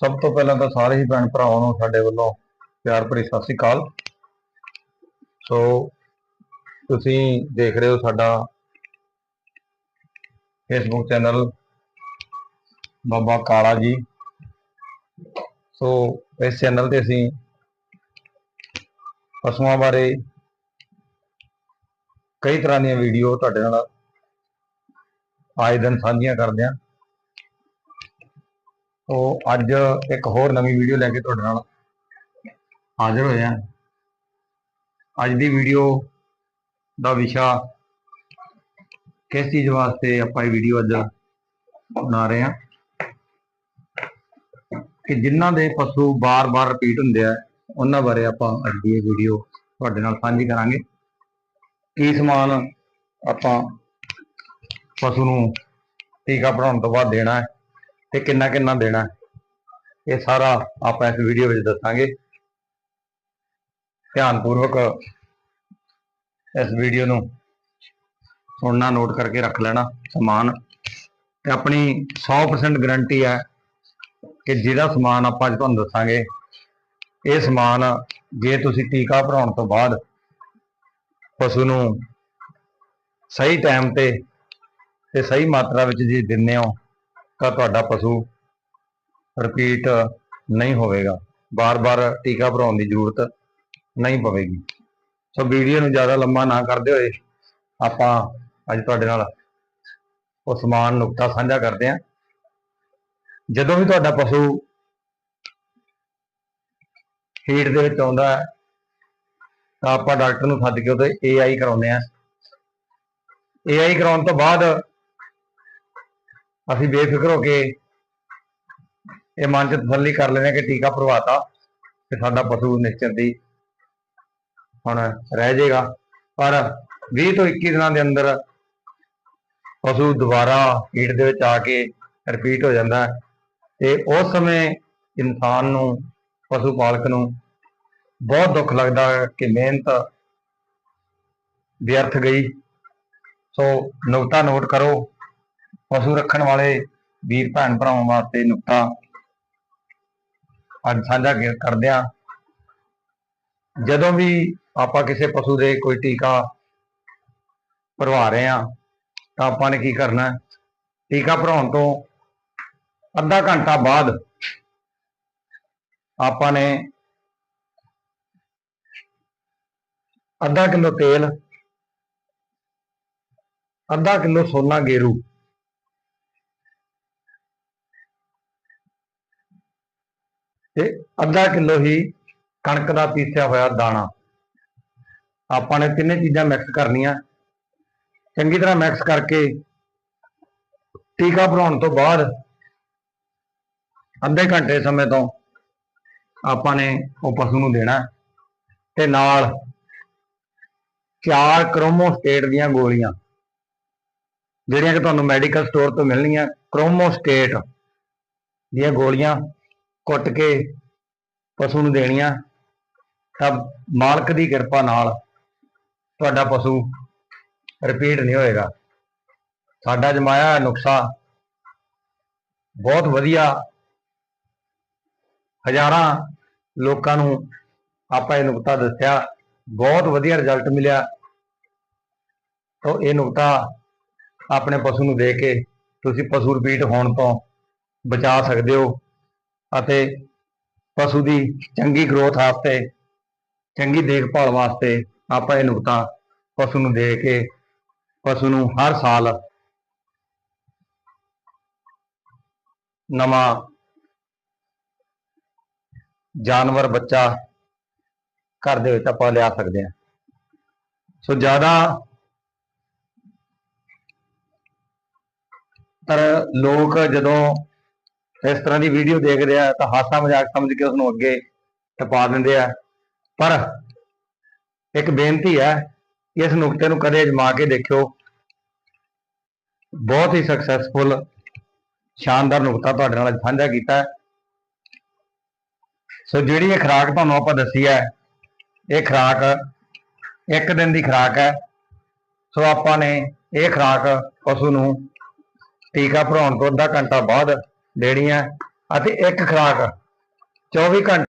ਸਭ ਤੋਂ ਪਹਿਲਾਂ ਤਾਂ ਸਾਰੇ ਹੀ ਭੈਣ ਭਰਾਵਾਂ ਨੂੰ ਸਾਡੇ ਵੱਲੋਂ ਪਿਆਰ ਭਰੀ ਸਤਿ ਸ੍ਰੀ ਅਕਾਲ। ਸੋ ਤੁਸੀਂ ਦੇਖ ਰਹੇ ਹੋ ਸਾਡਾ ਫੇਸਬੁੱਕ ਚੈਨਲ ਬਾਬਾ ਕਾਲਾ ਜੀ। ਸੋ ਇਸ ਚੈਨਲ ਤੇ ਅਸੀਂ ਪਸ਼ੂਆਂ ਬਾਰੇ ਕਈ ਤਰ੍ਹਾਂ ਦੀਆਂ ਵੀਡੀਓ ਤੁਹਾਡੇ ਨਾਲ ਆਏ ਦਿਨ ਸਾਂਝੀਆਂ ਕਰਦੇ ਹਾਂ। ਸੋ ਅੱਜ ਇੱਕ ਹੋਰ ਨਵੀਂ ਵੀਡੀਓ ਲੈ ਕੇ ਤੁਹਾਡੇ ਨਾਲ ਹਾਜ਼ਰ ਹੋਏ ਹਾਂ। ਅੱਜ ਦੀ ਵੀਡੀਓ ਦਾ ਵਿਸ਼ਾ ਕਿਸ ਚੀਜ਼ ਵਾਸਤੇ ਆਪਾਂ ਇਹ ਵੀਡੀਓ ਅੱਜ ਬਣਾ ਰਹੇ ਹਾਂ? ਕਿ ਜਿਨ੍ਹਾਂ ਦੇ ਪਸ਼ੂ ਬਾਰ-ਬਾਰ ਰਿਪੀਟ ਹੁੰਦੇ ਆ, ਉਹਨਾਂ ਬਾਰੇ ਆਪਾਂ ਅੱਜ ਦੀ ਇਹ ਵੀਡੀਓ ਤੁਹਾਡੇ ਨਾਲ ਸਾਂਝੀ ਕਰਾਂਗੇ। ਕੀ ਸਮਾਨ ਆਪਾਂ ਪਸ਼ੂ ਨੂੰ ਟੀਕਾ ਭਰਾਉਣ ਤੋਂ ਬਾਅਦ ਦੇਣਾ ਹੈ? ਤੇ ਕਿੰਨਾ ਕਿੰਨਾ ਦੇਣਾ ਇਹ ਸਾਰਾ ਆਪਾਂ ਇਸ ਵੀਡੀਓ ਵਿੱਚ ਦੱਸਾਂਗੇ। ਧਿਆਨਪੂਰਵਕ ਇਸ ਵੀਡੀਓ ਨੂੰ ਸੁਣਨਾ ਨੋਟ ਕਰਕੇ ਰੱਖ ਲੈਣਾ ਸਮਾਨ। ਤੇ ਆਪਣੀ 100% ਗਾਰੰਟੀ ਹੈ ਕਿ ਜਿਹੜਾ ਸਮਾਨ ਆਪਾਂ ਅੱਜ ਤੁਹਾਨੂੰ ਦੱਸਾਂਗੇ, ਇਹ ਸਮਾਨ ਜੇ ਤੁਸੀਂ ਟੀਕਾ ਭਰਾਉਣ ਤੋਂ ਬਾਅਦ ਪਸ਼ੂ ਨੂੰ ਸਹੀ ਟਾਈਮ ਤੇ ਤੇ ਸਹੀ ਮਾਤਰਾ ਵਿੱਚ ਜੇ ਦਿੰਦੇ ਹੋ ਤਾਂ ਤੁਹਾਡਾ ਪਸ਼ੂ ਰਿਪੀਟ ਨਹੀਂ ਹੋਵੇਗਾ। ਬਾਰ-ਬਾਰ ਟੀਕਾ ਭਰਾਉਣ ਦੀ ਜ਼ਰੂਰਤ ਨਹੀਂ ਪਵੇਗੀ। ਸੋ ਵੀਡੀਓ ਨੂੰ ਜ਼ਿਆਦਾ ਲੰਮਾ ਨਾ ਕਰਦੇ ਹੋਏ ਆਪਾਂ ਅੱਜ ਤੁਹਾਡੇ ਨਾਲ ਉਹ ਸਮਾਨ ਨੁਕਤਾ ਸਾਂਝਾ ਕਰਦੇ ਹਾਂ। ਜਦੋਂ ਵੀ ਤੁਹਾਡਾ ਪਸ਼ੂ ਹੀਟ ਦੇ ਵਿੱਚ ਆਉਂਦਾ ਹੈ, ਤਾਂ ਆਪਾਂ ਡਾਕਟਰ ਨੂੰ ਸੱਦ ਕੇ ਉਹਦੇ ਏਆਈ ਕਰਾਉਂਦੇ ਆ ਏਆਈ ਕਰਾਉਣ ਤੋਂ ਬਾਅਦ ਅਸੀਂ ਬੇਫਿਕਰ ਹੋ ਕੇ ਇਹ ਮਨ ਚ ਤਸੱਲੀ ਕਰ ਲੈਂਦੇ ਹਾਂ ਕਿ ਟੀਕਾ ਭਰਵਾਤਾ ਤੇ ਸਾਡਾ ਪਸ਼ੂ ਨਿਸ਼ਚਿਤ ਹੀ ਹੁਣ ਰਹਿ ਜਾਏਗਾ। ਪਰ 20 ਤੋਂ 21 ਦਿਨਾਂ ਦੇ ਅੰਦਰ ਪਸ਼ੂ ਦੁਬਾਰਾ ਹੀਟ ਦੇ ਵਿੱਚ ਆ ਕੇ ਰਿਪੀਟ ਹੋ ਜਾਂਦਾ ਤੇ ਉਸ ਸਮੇਂ ਇਨਸਾਨ ਨੂੰ, ਪਸ਼ੂ ਪਾਲਕ ਨੂੰ ਬਹੁਤ ਦੁੱਖ ਲੱਗਦਾ ਕਿ ਮਿਹਨਤ ਵਿਅਰਥ ਗਈ। ਸੋ ਨੁਕਤਾ ਨੋਟ ਕਰੋ। ਪਸ਼ੂ ਰੱਖਣ ਵਾਲੇ ਵੀਰ ਭੈਣ ਭਰਾਵਾਂ ਵਾਸਤੇ ਨੁਕਤਾ ਅੱਜ ਸਾਂਝਾ ਕਰ- ਕਰਦੇ ਹਾਂ। ਜਦੋਂ ਵੀ ਆਪਾਂ ਕਿਸੇ ਪਸ਼ੂ ਦੇ ਕੋਈ ਟੀਕਾ ਭਰਵਾ ਰਹੇ ਹਾਂ, ਤਾਂ ਆਪਾਂ ਨੇ ਕੀ ਕਰਨਾ ਟੀਕਾ ਭਰਾਉਣ ਤੋਂ ਅੱਧਾ ਘੰਟਾ ਬਾਅਦ ਆਪਾਂ ਨੇ ਅੱਧਾ ਕਿਲੋ ਤੇਲ, ਅੱਧਾ ਕਿਲੋ ਸੋਨਾ ਗੇਰੂ ਤੇ ਅੱਧਾ ਕਿਲੋ ਹੀ ਕਣਕ ਦਾ ਪੀਸਿਆ ਹੋਇਆ ਦਾਣਾ। ਆਪਾਂ ਨੇ ਤਿੰਨੇ ਚੀਜ਼ਾਂ ਮਿਕਸ ਕਰਨੀਆਂ। ਚੰਗੀ ਤਰ੍ਹਾਂ ਮਿਕਸ ਕਰਕੇ ਟੀਕਾ ਭਰਾਉਣ ਤੋਂ ਬਾਅਦ ਅੱਧੇ ਘੰਟੇ ਸਮੇਂ ਤੋਂ ਆਪਾਂ ਨੇ ਉਹ ਪਸ਼ੂ ਨੂੰ ਦੇਣਾ ਤੇ ਨਾਲ ਚਾਰ ਕ੍ਰੋਮੋਸਟੇਟ ਦੀਆਂ ਗੋਲੀਆਂ, ਜਿਹੜੀਆਂ ਕਿ ਤੁਹਾਨੂੰ ਮੈਡੀਕਲ ਸਟੋਰ ਤੋਂ ਮਿਲਣਗੀਆਂ ਕ੍ਰੋਮੋਸਟੇਟ ਦੀਆਂ ਗੋਲੀਆਂ ਕੁੱਟ ਕੇ ਪਸ਼ੂ ਨੂੰ ਦੇਣੀਆਂ, ਤਾਂ ਮਾਲਕ ਦੀ ਕਿਰਪਾ ਨਾਲ ਤੁਹਾਡਾ ਪਸ਼ੂ ਰਿਪੀਟ ਨਹੀਂ ਹੋਏਗਾ। ਸਾਡਾ ਜਮਾਇਆ ਨੁਕਸਾ ਬਹੁਤ ਵਧੀਆ ਹਜ਼ਾਰਾਂ ਲੋਕਾਂ ਨੂੰ ਆਪਾਂ ਇਹ ਨੁਕਤਾ ਦੱਸਿਆ, ਬਹੁਤ ਵਧੀਆ ਰਿਜ਼ਲਟ ਮਿਲਿਆ। ਤਾਂ ਇਹ ਨੁਕਤਾ ਆਪਣੇ ਪਸ਼ੂ ਨੂੰ ਦੇ ਕੇ ਤੁਸੀਂ ਪਸ਼ੂ ਰਿਪੀਟ ਹੋਣ ਤੋਂ ਬਚਾ ਸਕਦੇ ਹੋ। ਅਤੇ ਪਸ਼ੂ ਦੀ ਚੰਗੀ ਗਰੋਥ ਵਾਸਤੇ, ਚੰਗੀ ਦੇਖਭਾਲ ਵਾਸਤੇ ਆਪਾਂ ਇਹ ਨੁਕਤਾ ਪਸ਼ੂ ਨੂੰ ਦੇ ਕੇ ਪਸ਼ੂ ਨੂੰ ਹਰ ਸਾਲ ਨਵਾਂ ਜਾਨਵਰ ਬੱਚਾ ਘਰ ਦੇ ਵਿੱਚ ਆਪਾਂ ਲਿਆ ਸਕਦੇ ਹਾਂ। ਸੋ ਜ਼ਿਆਦਾ ਪਰ ਲੋਕ ਜਦੋਂ ਇਸ ਤਰ੍ਹਾਂ ਦੀ ਵੀਡੀਓ ਦੇਖਦੇ ਆ ਤਾਂ ਹਾਸਾ ਮਜ਼ਾਕ ਸਮਝ ਕੇ ਉਸ ਨੂੰ ਅੱਗੇ ਟਪਾ ਦਿੰਦੇ ਆ। ਪਰ ਇੱਕ ਬੇਨਤੀ ਹੈ ਇਸ ਨੁਕਤੇ ਨੂੰ ਕਦੇ ਅਜਮਾ ਕੇ ਦੇਖਿਓ। ਬਹੁਤ ਹੀ ਸਕਸੈਸਫੁਲ ਸ਼ਾਨਦਾਰ ਨੁਕਤਾ ਤੁਹਾਡੇ ਨਾਲ ਸਾਂਝਾ ਕੀਤਾ। ਸੋ ਜਿਹੜੀ ਇਹ ਖੁਰਾਕ ਤੁਹਾਨੂੰ ਆਪਾਂ ਦੱਸੀ ਹੈ ਇਹ ਖੁਰਾਕ ਇੱਕ ਦਿਨ ਦੀ ਖੁਰਾਕ ਹੈ। ਸੋ ਆਪਾਂ ਨੇ ਇਹ ਖੁਰਾਕ ਪਸ਼ੂ ਨੂੰ ਟੀਕਾ ਭਰਾਉਣ ਤੋਂ ਅੱਧਾ ਘੰਟਾ ਬਾਅਦ ਦੇਣੀ ਹੈ ਅਤੇ ਇੱਕ ਖੁਰਾਕ 24 ਘੰਟੇ